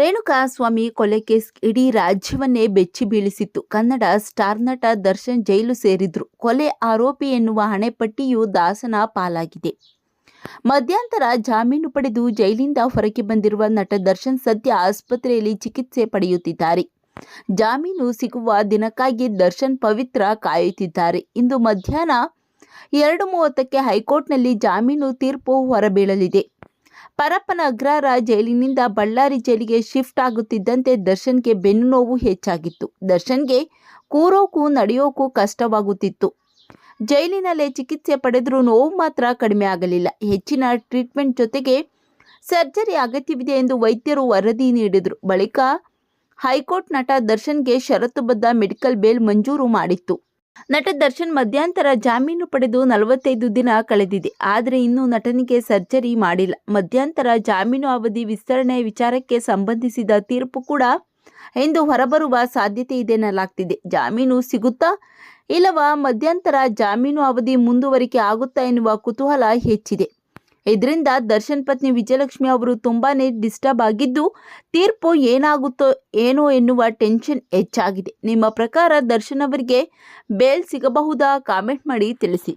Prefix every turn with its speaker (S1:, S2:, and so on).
S1: ರೇಣುಕಾ ಸ್ವಾಮಿ ಕೊಲೆ ಕೇಸ್ ಇಡೀ ರಾಜ್ಯವನ್ನೇ ಬೆಚ್ಚಿ ಬೀಳಿಸಿತ್ತು. ಕನ್ನಡ ಸ್ಟಾರ್ ನಟ ದರ್ಶನ್ ಜೈಲು ಸೇರಿದ್ರು. ಕೊಲೆ ಆರೋಪಿ ಎನ್ನುವ ಹಣೆಪಟ್ಟಿಯು ದಾಸನ ಪಾಲಾಗಿದೆ. ಮಧ್ಯಂತರ ಜಾಮೀನು ಪಡೆದು ಜೈಲಿಂದ ಹೊರಗೆ ಬಂದಿರುವ ನಟ ದರ್ಶನ್ ಸದ್ಯ ಆಸ್ಪತ್ರೆಯಲ್ಲಿ ಚಿಕಿತ್ಸೆ ಪಡೆಯುತ್ತಿದ್ದಾರೆ. ಜಾಮೀನು ಸಿಗುವ ದಿನಕ್ಕಾಗಿ ದರ್ಶನ್ ಪವಿತ್ರ ಕಾಯುತ್ತಿದ್ದಾರೆ. ಇಂದು ಮಧ್ಯಾಹ್ನ ಎರಡು ಮೂವತ್ತಕ್ಕೆ ಹೈಕೋರ್ಟ್ನಲ್ಲಿ ಜಾಮೀನು ತೀರ್ಪು ಹೊರಬೀಳಲಿದೆ. ಪರಪ್ಪನ ಅಗ್ರಹಾರ ಜೈಲಿನಿಂದ ಬಳ್ಳಾರಿ ಜೈಲಿಗೆ ಶಿಫ್ಟ್ ಆಗುತ್ತಿದ್ದಂತೆ ದರ್ಶನ್ಗೆ ಬೆನ್ನು ನೋವು ಹೆಚ್ಚಾಗಿತ್ತು. ದರ್ಶನ್ಗೆ ಕೂರೋಕು ನಡೆಯೋಕು ಕಷ್ಟವಾಗುತ್ತಿತ್ತು. ಜೈಲಿನಲ್ಲೇ ಚಿಕಿತ್ಸೆ ಪಡೆದರೂ ನೋವು ಮಾತ್ರ ಕಡಿಮೆ ಆಗಲಿಲ್ಲ. ಹೆಚ್ಚಿನ ಟ್ರೀಟ್ಮೆಂಟ್ ಜೊತೆಗೆ ಸರ್ಜರಿ ಅಗತ್ಯವಿದೆ ಎಂದು ವೈದ್ಯರು ವರದಿ ನೀಡಿದರು. ಬಳಿಕ ಹೈಕೋರ್ಟ್ ನಟ ದರ್ಶನ್ಗೆ ಷರತ್ತುಬದ್ಧ ಮೆಡಿಕಲ್ ಬೇಲ್ ಮಂಜೂರು ಮಾಡಿತ್ತು. ನಟ ದರ್ಶನ್ ಮಧ್ಯಂತರ ಜಾಮೀನು ಪಡೆದು ನಲವತ್ತೈದು ದಿನ ಕಳೆದಿದೆ. ಆದರೆ ಇನ್ನೂ ನಟನಿಗೆ ಸರ್ಜರಿ ಮಾಡಿಲ್ಲ. ಮಧ್ಯಂತರ ಜಾಮೀನು ಅವಧಿ ವಿಸ್ತರಣೆ ವಿಚಾರಕ್ಕೆ ಸಂಬಂಧಿಸಿದ ತೀರ್ಪು ಕೂಡ ಇಂದು ಹೊರಬರುವ ಸಾಧ್ಯತೆ ಇದೆ ಎನ್ನಲಾಗ್ತಿದೆ. ಜಾಮೀನು ಸಿಗುತ್ತಾ ಇಲ್ಲವಾ ಮಧ್ಯಂತರ ಜಾಮೀನು ಅವಧಿ ಮುಂದುವರಿಕೆ ಆಗುತ್ತಾ ಎನ್ನುವ ಕುತೂಹಲ ಹೆಚ್ಚಿದೆ. ಇದರಿಂದ ದರ್ಶನ್ ಪತ್ನಿ ವಿಜಯಲಕ್ಷ್ಮಿ ಅವರು ತುಂಬಾನೇ ಡಿಸ್ಟರ್ಬ್ ಆಗಿದ್ದು, ತೀರ್ಪು ಏನಾಗುತ್ತೋ ಏನೋ ಎನ್ನುವ ಟೆನ್ಷನ್ ಹೆಚ್ಚಾಗಿದೆ. ನಿಮ್ಮ ಪ್ರಕಾರ ದರ್ಶನ್ ಅವರಿಗೆ ಬೇಲ್ ಸಿಗಬಹುದಾ? ಕಾಮೆಂಟ್ ಮಾಡಿ ತಿಳಿಸಿ.